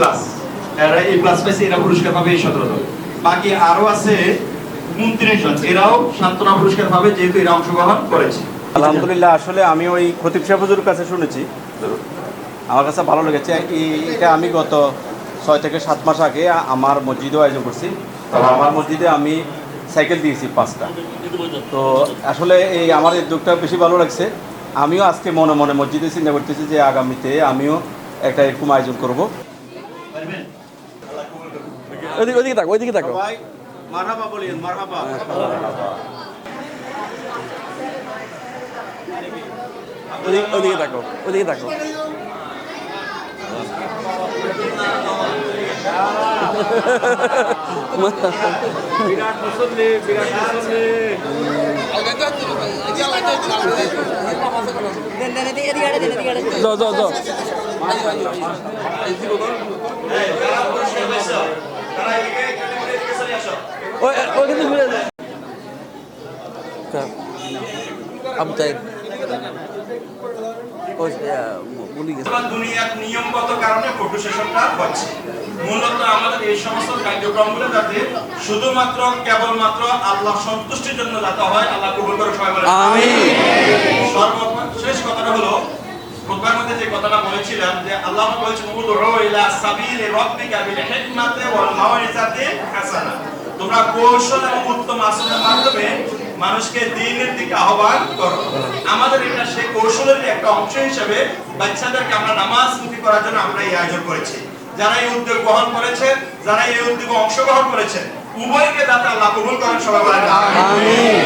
Plus এরা এ plus পাইছে, এরা পুরস্কার পাবে এই সতেরো জন। বাকি আরও আছে উনত্রিশ জন। এরাও সান্ত্বনা পুরস্কার পাবে, যেহেতু এরা অংশগ্রহণ করেছে। আলহামদুলিল্লাহ, আসলে আমি ওই খতিব সাহেবুজুর কাছে শুনেছি। আমার কাছে ভালো লেগেছে। এটা আমি গত ছয় থেকে সাত মাস আগে আমার মসজিদেও আয়োজন করছি। তবে আমার মসজিদে আমি সাইকেল দিয়েছি পাঁচটা। তো আসলে এই আমার এই উদ্যোগটা বেশি ভালো লাগছে। আমিও আজকে মনে মনে মসজিদে চিন্তা করতেছি যে আগামীতে আমিও একটা এরকম আয়োজন করব। ওইদিকে ওইদিকে থাকো ওইদিকে থাকো। সবাই মারহাবা বলিয়েন মারহাবা। ওইদিকে ওইদিকে থাকো ওইদিকে থাকো। বিরাট মুসল্লি বিরাট মুসল্লি। যাও যাও যাও। ওইখানে ঘুরে আবু নিয়মগত কারণে ফটো সেশনটা হচ্ছে মূলত আমাদের এই সমস্ত কার্যক্রমগুলো যাতে শুধুমাত্র কেবলমাত্র আল্লাহ সন্তুষ্টির জন্য যাতে হয় আল্লাহ কবুল করে সবাই বলে আমিন। খুতবার মধ্যে যে কথাটা বলেছিলাম যে আল্লাহ বিল ওয়াল হাসানা। তোমরা কৌশল এবং উত্তম মাধ্যমে মানুষকে দিনের দিকে আহ্বান করো। আমাদের এটা সেই কৌশলের একটা অংশ হিসেবে বাচ্চাদেরকে আমরা নামাজ মুখী করার জন্য আমরা এই আয়োজন করেছি। যারা এই উদ্যোগ গ্রহণ করেছেন যারা এই উদ্যোগে অংশগ্রহণ করেছেন উভয়কে যাতে আল্লাহ কবুল করেন, সবাই আমিন।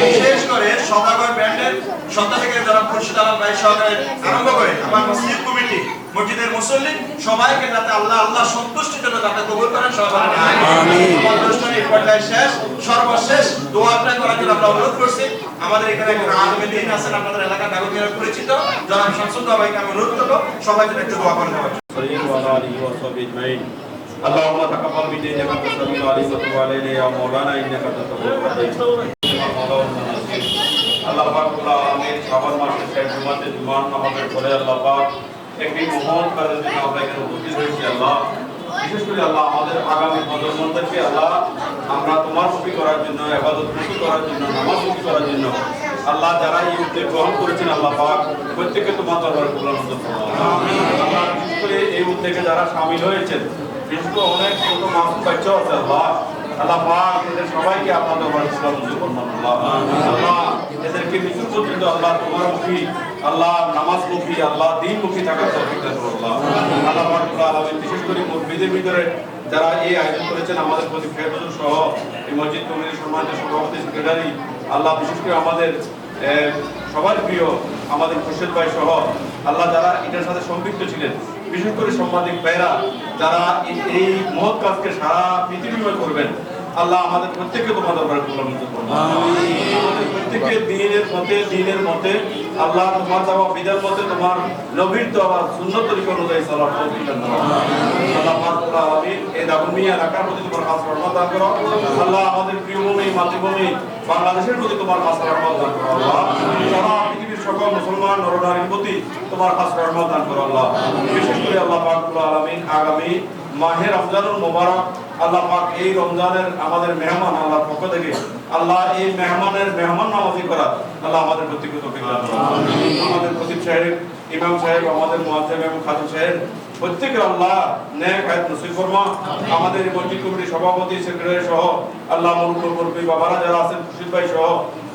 বিশেষ করে সদাগর ব্যান্ডের সত্তা থেকে যারা খুরশিদ আলম ভাই সহকারে আরম্ভ করে আমার মসজিদ কমিটি মসজিদের মুসল্লি সবাইকে যাতে আল্লাহ আল্লাহ সন্তুষ্টির জন্য যাতে কবুল করেন সবাই বলেন আমিন। আমার অনুষ্ঠান এই পর্যায়ে শেষ সর্বশেষ দোয়াটা করার জন্য আমরা অনুরোধ করছি আমাদের এখানে একজন আলমে দিন আছেন আপনাদের এলাকা কাগজের পরিচিত জনাব শামসুদ্দা ভাইকে আমি অনুরোধ করবো সবাই যেন একটু দোয়া করে দেওয়া وعلى آله وصحبه أجمعين اللهم تقبل منا إنك أنت السميع العليم وتب علينا يا مولانا إنك أنت التواب الرحيم আল্লাহ পাক রব্বুল আলামিন শাবান মাসের শেষ জুমাতে জন্য আমরা আল্লাহ। বিশেষ করে আল্লাহ আমাদের আগামী প্রজন্মদেরকে আল্লাহ, আমরা তোমার মুখী করার জন্য এবাদত মুখী করার জন্য, নামাজ করার জন্য, আল্লাহ যারা এই উদ্যোগ গ্রহণ করেছেন, আল্লাহ পাক প্রত্যেককে তোমার দরবারে কল্যাণ আল্লাহ, বিশেষ এই উদ্যোগে যারা সামিল হয়েছেন, বিশেষ অনেক ছোট মাসুম বাচ্চাও আল্লাহ। আল্লাহ পাক সবাইকে আপনার দরবারে কল্যাণ আল্লাহ। নামাজ মুখী আল্লাহ দিন মুখী থাকার তৌফিক বিশেষ করে মসজিদের ভিতরে যারা এই আয়োজন করেছেন, আমাদের প্রতি ফেরদুল সহ এই মসজিদ কমিটির সম্মানিত আল্লাহ বিশেষ করে আমাদের সবার প্রিয় আমাদের খুরশেদ ভাই সহ, আল্লাহ যারা এটার সাথে সম্পৃক্ত ছিলেন বিশেষ করে সাংবাদিক ভাইরা যারা এই- মহৎ কাজকে সারা পৃথিবীময় করবেন আল্লাহ আমাদের প্রত্যেককে তোমার দরবারে কবুল মঞ্জুর আমাদের প্রত্যেককে দিনের মতে দিনের মতে আল্লাহ তোমার দেওয়া বিধান মতে তোমার নবীর দেওয়া সুন্দর তরিকা অনুযায়ী চলার তৌফিক দান করো। আল্লাহ পাক আলামিন এই দাগুমি এলাকার প্রতি তোমার খাস রহমত দান করো। আল্লাহ আমাদের প্রিয় ভূমি মাতৃভূমি বাংলাদেশের প্রতি তোমার খাস রহমত দান করো। আল্লাহ সারা পৃথিবীর সকল মুসলমান নরনারীর প্রতি তোমার খাস রহমত দান করো আল্লাহ। বিশেষ করে আল্লাহ পাক রব্বুল আলামিন আগামী মাহে রমজানুল মোবারক আল্লাহ পাক এই রমজানের আমাদের মেহমান আল্লাহর পক্ষ থেকে আল্লাহ এই মেহমানের মেহমান নামাজি করা আল্লাহ আমাদের প্রতি। আমাদের প্রদীপ সাহেব ইমাম সাহেব আমাদের মুয়াজ্জিম এবং খাজু সাহেব প্রত্যেকের আল্লাহ ন্যায় কায়ত নসিব ফরমা। আমাদের এই মসজিদ কমিটির সভাপতি সেক্রেটারি সহ আল্লাহ মুরব্বী মুরব্বী বাবারা যারা আছেন খুশিদ ভাই সহ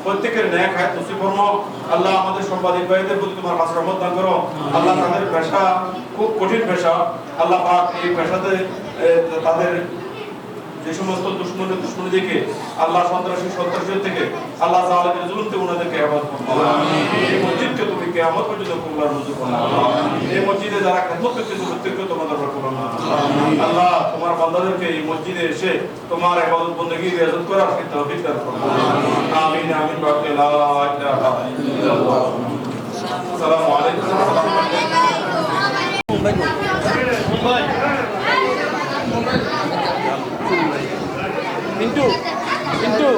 প্রত্যেকের ন্যায় খায় নসিব ফরমা আল্লাহ আমাদের সম্পাদিক ভাইদের প্রতি তোমার হাস রহমত দান করো। আল্লাহ তাদের পেশা, খুব কঠিন পেশা। আল্লাহ পাক এই পেশাতে তাদের যে সমস্ত দুশ্মনে দুশ্মনীদেরকে আল্লাহ সন্ত্রাসী সন্ত্রাসীর থেকে আল্লাহ তাআলার জুলুম থেকে ওনাদেরকে আবাদ করুন। এই মসজিদকে তুমি কিয়ামত পর্যন্ত কবুলার মঞ্জুর করুন এই মসজিদে যারা খেদমত করতে প্রত্যেককে তোমাদের করুন আল্লাহ তোমার বান্দাদেরকে এই মসজিদে এসে তোমার ইবাদত বندگی রিয়াজত করার তৌফিক দান করুন আমিন। আমিন বাকি লা ইলাহা ইল্লাল্লাহ। আসসালামু আলাইকুম ওয়া রাহমাতুল্লাহি। ওয়া বারাকাতুহু পিন্টু পিন্টু